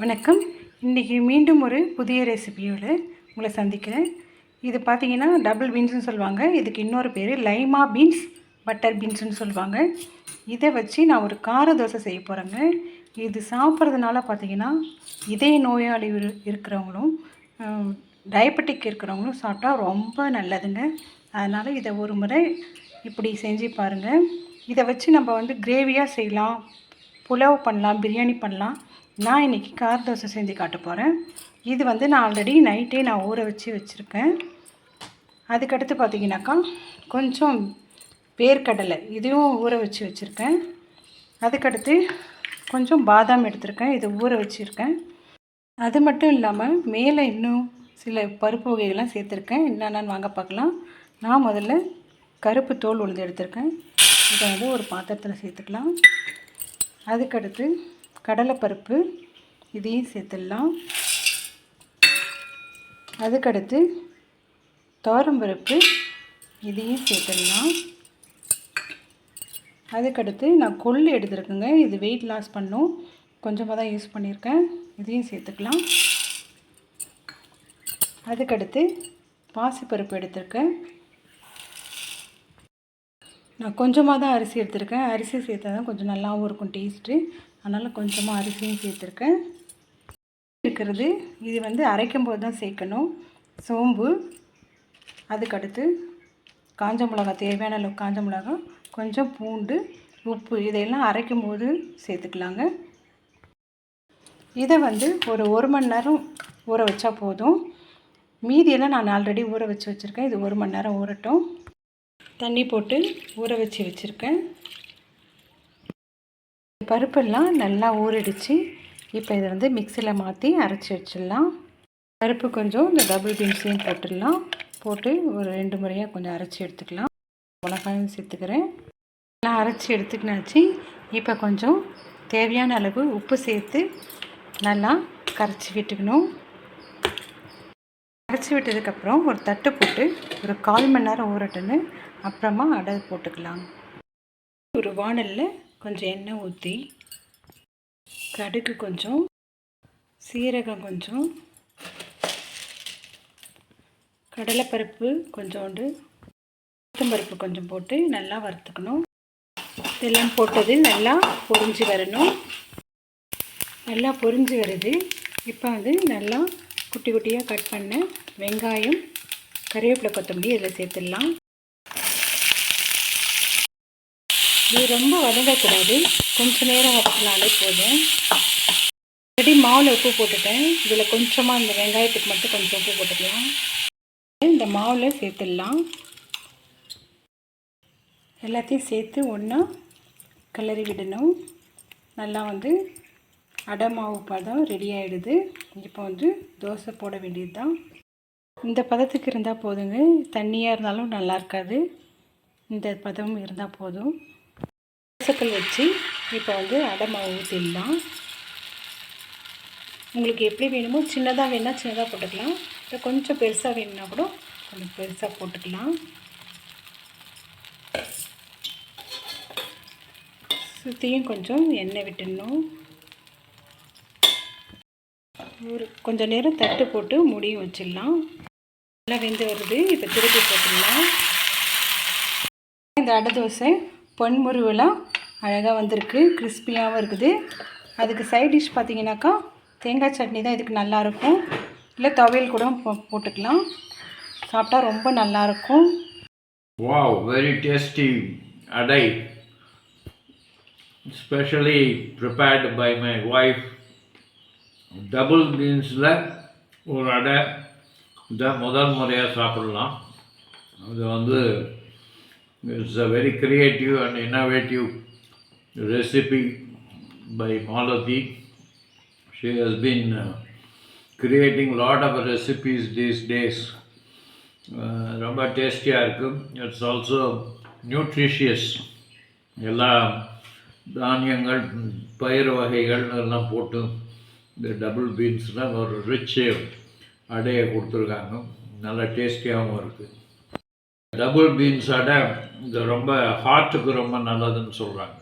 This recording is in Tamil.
வணக்கம். இன்றைக்கி மீண்டும் ஒரு புதிய ரெசிபியோட உங்களை சந்திக்கிறேன். இது பார்த்தீங்கன்னா டபுள் பீன்ஸ்னு சொல்லுவாங்க. இதுக்கு இன்னொரு பேர் லைமா பீன்ஸ் பட்டர் பீன்ஸ்னு சொல்லுவாங்க. இதை வச்சு நான் ஒரு கார தோசை செய்ய போகிறேங்க இது சாப்பிட்றதுனால பார்த்தீங்கன்னா இதய நோயாளி இரு- இருக்கிறவங்களும் டயபெட்டிக் இருக்கிறவங்களும் சாப்பிட்டா ரொம்ப நல்லதுங்க. அதனால் இதை ஒரு முறை இப்படி செஞ்சு பாருங்கள் இதை வச்சு நம்ம வந்து கிரேவியாக செய்யலாம். புலாவ் பண்ணலாம் பிரியாணி பண்ணலாம். நான் இன்றைக்கி கார் தோசை செஞ்சு காட்ட போகிறேன் இது வந்து நான் ஆல்ரெடி நைட்டே நான் ஊற வச்சு வச்சுருக்கேன். அதுக்கடுத்து பார்த்தீங்கன்னாக்கா கொஞ்சம் வேர்க்கடலை இதையும் ஊற வச்சு வச்சுருக்கேன். அதுக்கடுத்து கொஞ்சம் பாதாம் எடுத்திருக்கேன். இதை ஊற வச்சுருக்கேன். அது மட்டும் இல்லாமல் மேலே இன்னும் சில பருப்பு வகைகள்லாம் சேர்த்துருக்கேன். என்னென்னு வாங்க பார்க்கலாம். நான் முதல்ல கருப்பு தோல் உளுந்து எடுத்திருக்கேன். இதை வந்து ஒரு பாத்திரத்தில் சேர்த்துக்கலாம். அதுக்கடுத்து கடலைப்பருப்பு இதையும் சேர்த்துடலாம். அதுக்கடுத்து துவரம்பருப்பு இதையும் சேர்த்துடலாம். அதுக்கடுத்து நான் கொள்ளு எடுத்துருக்கேங்க. இது வெயிட் லாஸ் பண்ணும். கொஞ்சமாக தான் யூஸ் பண்ணியிருக்கேன் இதையும் சேர்த்துக்கலாம். அதுக்கடுத்து பாசிப்பருப்பு எடுத்திருக்கேன். நான் கொஞ்சமாக தான் அரிசி எடுத்திருக்கேன். அரிசி சேர்த்தா தான் கொஞ்சம் நல்லாவும் இருக்கும் டேஸ்ட்டு அதனால் கொஞ்சமாக அரிசியும் சேர்த்துருக்கேன். இருக்கிறது. இது வந்து அரைக்கும் போது தான் சேர்க்கணும். சோம்பு. அதுக்கடுத்து காஞ்ச மிளகா தேவையான அளவு காஞ்ச மிளகா கொஞ்சம் பூண்டு உப்பு இதையெல்லாம் அரைக்கும் போது சேர்த்துக்கலாங்க. இதை வந்து ஒரு ஒரு மணி நேரம் ஊற வச்சா போதும். மீதியெல்லாம் நான் ஆல்ரெடி ஊற வச்சு வச்சுருக்கேன். இது ஒரு மணி நேரம் ஊறட்டும். தண்ணி போட்டு ஊற வச்சு வச்சுருக்கேன். பருப்பெல்லாம் நல்லா ஊறிடுச்சு. இப்போ இதை வந்து மிக்சியில் மாற்றி அரைச்சி வச்சிடலாம். பருப்பு கொஞ்சம் இந்த டபுள் பீன்ஸையும் போட்டுடலாம். போட்டு ஒரு ரெண்டு முறையாக கொஞ்சம் அரைச்சி எடுத்துக்கலாம். மிளகாயும் சேர்த்துக்கிறேன். நல்லா அரைச்சி எடுத்துக்கினாச்சு. இப்போ கொஞ்சம் தேவையான அளவு உப்பு சேர்த்து நல்லா கரைச்சி விட்டுக்கணும். அரைச்சி விட்டதுக்கப்புறம் ஒரு தட்டு போட்டு ஒரு கால் மணி நேரம் ஊறட்டுன்னு அப்புறமா அடை போட்டுக்கலாம். ஒரு வாணலில் கொஞ்சம் எண்ணெய் ஊற்றி கடுகு கொஞ்சம் சீரகம் கொஞ்சம் கடலைப்பருப்பு கொஞ்சோண்டு பருப்பு கொஞ்சம் போட்டு நல்லா வறுத்துக்கணும். இதெல்லாம் போட்டது நல்லா பொரிஞ்சு வரணும். நல்லா பொரிஞ்சு வருது. இப்போ வந்து நல்லா குட்டி குட்டியாக கட் பண்ண வெங்காயம் கருவேப்பிலை கொத்தமல்லி இதில் சேர்த்துடலாம். இது ரொம்ப வதங்கக்கூடாது. கொஞ்சம் நேரம் வதக்கினாலே போதும். ஆல்ரெடி மாவில் உப்பு போட்டுட்டேன். இதில் கொஞ்சமாக இந்த வெங்காயத்துக்கு மட்டும் கொஞ்சம் உப்பு போட்டுக்கலாம். இந்த மாவில் சேர்த்துடலாம். எல்லாத்தையும் சேர்த்து ஒன்றா கிளறி விடணும். நல்லா வந்து அடை மாவு பதம் ரெடி ஆகிடுது இப்போ வந்து தோசை போட வேண்டியது தான் இந்த பதத்துக்கு இருந்தால் போதுங்க. தண்ணியாக இருந்தாலும் நல்லா இருக்காது. இந்த பதம் இருந்தால் போதும். தோசைக்கல் வச்சு இப்போ வந்து அடை மாவு ஊற்றிடலாம் உங்களுக்கு எப்படி வேணுமோ சின்னதாக வேணால் சின்னதாக போட்டுக்கலாம். இல்லை கொஞ்சம் பெருசாக வேணும்னா கூட கொஞ்சம் பெருசாக போட்டுக்கலாம். சுற்றியும் கொஞ்சம் எண்ணெய் விட்டுடணும். ஒரு கொஞ்சம் நேரம் தட்டு போட்டு முடியும் வச்சிடலாம். நல்லா வெந்து வருது. இப்போ திருப்பி போட்டுடலாம். இந்த அடை தோசை பொன்முருவெல்லாம் அழகாக வந்திருக்கு கிறிஸ்பியாகவும் இருக்குது. அதுக்கு சைட் டிஷ் பார்த்தீங்கன்னாக்கா தேங்காய் சட்னி தான் இதுக்கு நல்லாயிருக்கும் இல்லை துவையல் கூட போ- போட்டுக்கலாம். சாப்பிட்டா ரொம்ப நல்லாயிருக்கும் wow very tasty adai specially prepared by my wife double பீன்ஸில் ஒரு அடை இதை முதல் முறையாக சாப்பிடலாம். அது வந்து it's a very creative and innovative recipe by Malathi she has been creating lot of of recipes days days. Uh, ரொம்ப டேஸ்டியாக இருக்கும் இட்ஸ் ஆல்சோ நியூட்ரிஷியஸ் எல்லா தானியங்கள் பயிர் வகைகள் எல்லாம் போட்டு இந்த டபுள் பீன்ஸ்லாம் ஒரு ரிச் அடையை கொடுத்துருக்காங்க. நல்லா டேஸ்டியாகவும் இருக்குது டபுள் பீன்ஸ் அடை இது ரொம்ப ஹார்ட்டுக்கு ரொம்ப நல்லதுன்னு சொல்கிறாங்க